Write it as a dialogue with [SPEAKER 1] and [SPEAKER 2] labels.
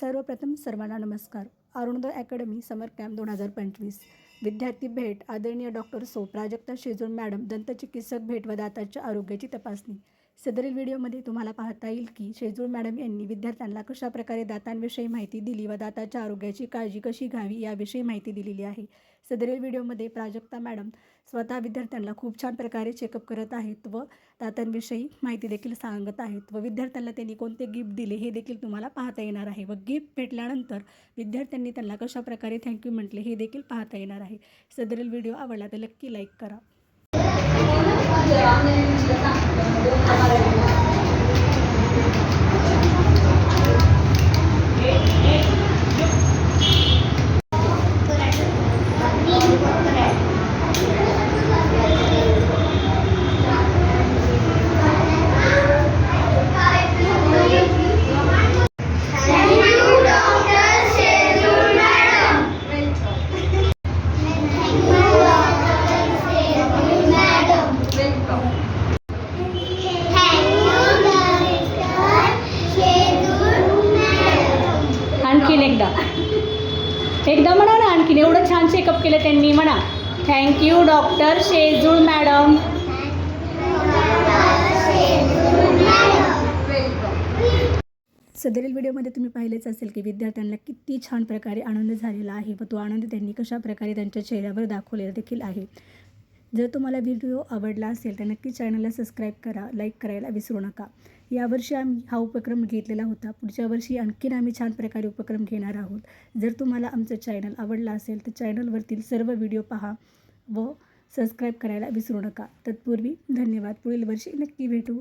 [SPEAKER 1] सर्वप्रथम सर्वांना नमस्कार. अरुणोदय अकॅडमी समर कॅम्प दोन हजार पंचवीस. विद्यार्थी भेट आदरणीय डॉक्टर सो प्राजक्ता शेजूळ मॅडम दंतचिकित्सक भेट व दाताच्या आरोग्याची तपासणी. सदरील व्हिडिओमध्ये तुम्हाला पाहता येईल की शेजूळ मॅडम यांनी विद्यार्थ्यांना कशाप्रकारे दातांविषयी माहिती दिली व दाताच्या आरोग्याची काळजी कशी घ्यावी याविषयी माहिती दिलेली आहे. सदरील व्हिडिओमध्ये प्राजक्ता मॅडम स्वतः विद्यार्थ्यांना खूप छान प्रकारे चेकअप करत आहेत व दातांविषयी माहिती देखील सांगत आहेत व विद्यार्थ्यांना त्यांनी कोणते गिफ्ट दिले हे देखील तुम्हाला पाहता येणार आहे व गिफ्ट भेटल्यानंतर विद्यार्थ्यांनी त्यांना कशाप्रकारे थँक्यू म्हटले हे देखील पाहता येणार आहे. सदरील व्हिडिओ आवडला तर नक्की लाईक करा आणखीन एकदा एकदा म्हणा ना आणखीन एवढं छान चेकअप केलं त्यांनी म्हणा. Thank you doctor Shejul madam सदरील व्हिडिओमध्ये तुम्ही पाहिलेच असेल की विद्यार्थ्यांना किती छान प्रकारे आनंद झालेला आहे व तो आनंद त्यांनी कशा प्रकारे त्यांच्या चेहऱ्यावर दाखवलेला देखील आहे. जर तुम्हाला व्हिडिओ आवडला असेल तर नक्की चॅनलला सबस्क्राईब करा लाईक करायला विसरू नका. यावर्षी आम्ही हा उपक्रम घेतलेला होता. पुढच्या वर्षी आणखीन आम्ही छान प्रकारे उपक्रम घेणार आहोत. जर तुम्हाला आमचं चॅनल आवडला असेल तर चॅनलवरतील सर्व व्हिडिओ पहा व सबस्क्राईब करायला विसरू नका. तत्पूर्वी धन्यवाद. पुढील वर्षी नक्की भेटू.